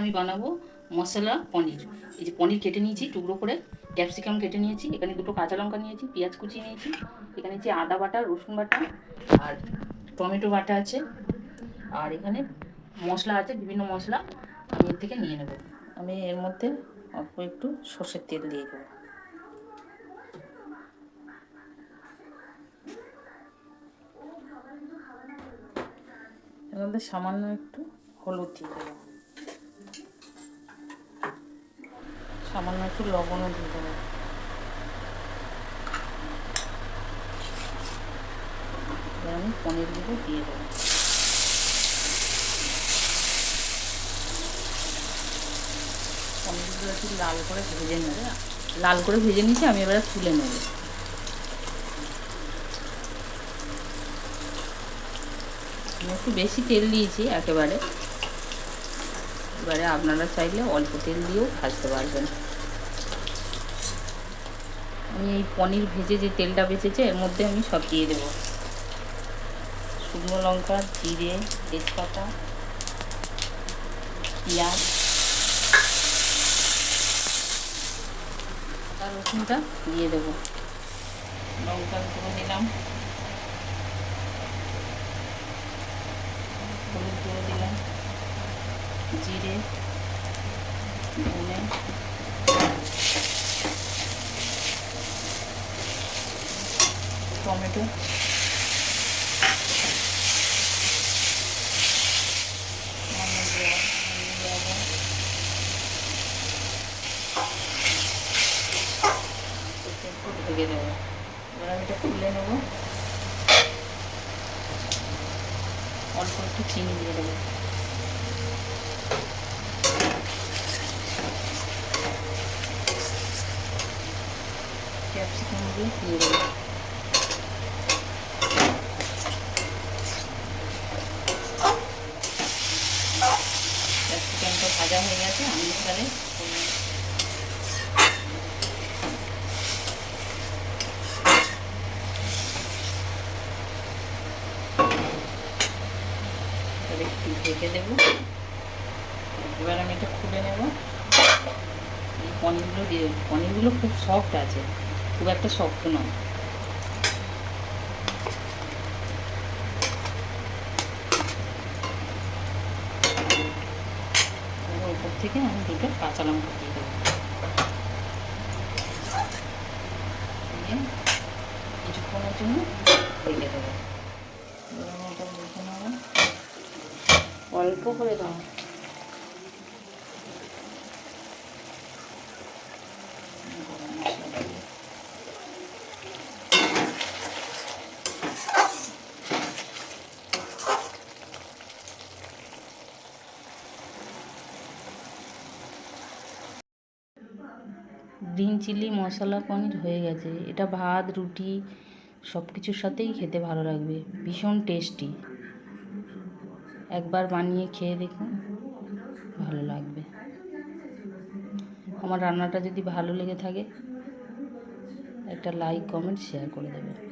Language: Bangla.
আমি বানাবো মশলা, পনির। এই যে পনির কেটে নিয়েছি, টুকরো করে ক্যাপসিকাম কেটে নিয়েছি, এখানে দুটো কাঁচা লঙ্কা নিয়েছি, পেঁয়াজ কুচি নিয়েছি, এখানে যে আদা বাটা, রসুন বাটা আর টমেটো বাটা আছে। আর এখানে মশলা আছে, বিভিন্ন মশলা আমি এর থেকে নিয়ে নেব। আমি এর মধ্যে অল্প একটু সর্ষের তেল দিয়ে দেবো। এর মধ্যে সামান্য একটু হলুদ দিয়ে দেবো। সামান্য একটু লবণও দিয়ে দেবো। আমি পনিরগুলো দিয়ে দেবো। পনিরগুলো একটু লাল করে ভেজে নেবে। লাল করে ভেজে নিয়েছি, আমি এবারে তুলে নেব। একটু বেশি তেল দিয়েছি একেবারে। এবারে আপনারা চাইলে অল্প তেল দিয়েও ভাজতে পারবেন। আমি এই পনির ভেজে যে তেলটা বেঁচেছে, এর মধ্যে আমি সব দিয়ে দেবো। শুকনো লঙ্কা, জিরে, তেজপাতা, পেঁয়াজ, আদা রসুনটা দিয়ে দেবো। লঙ্কা গুঁড়ো দিলাম হলুদ গুঁড়ো দিলাম জিরে ধনে টমেটো দেবো খুলে অল্প একটু চিনি দিয়ে দেবো ক্যাপসিকামগুলো দিয়ে দেবো ক্যাপসিকামটা ভাজা হয়ে গেছে আমি এখানে একটু ঢেকে দেবো এবার আমি এটা খুলে নেব। এই পনিরগুলো দিয়ে পনিরগুলো খুব সফট আছে। খুব একটা শক্ত নয়। উপর থেকে আমি দুটো কাঁচা লঙ্কা দিয়ে দেবো। কিছুক্ষণের জন্য রেখে দেবো। অল্প করে দাও। গ্রিন চিলি, মশলা, পনির হয়ে গেছে। এটা ভাত, রুটি সব কিছুর সাথেই খেতে ভালো লাগবে। ভীষণ টেস্টি একবার বানিয়ে খেয়ে দেখুন, ভালো লাগবে। আমার রান্নাটা যদি ভালো লেগে থাকে, একটা লাইক কমেন্ট শেয়ার করে দেবেন।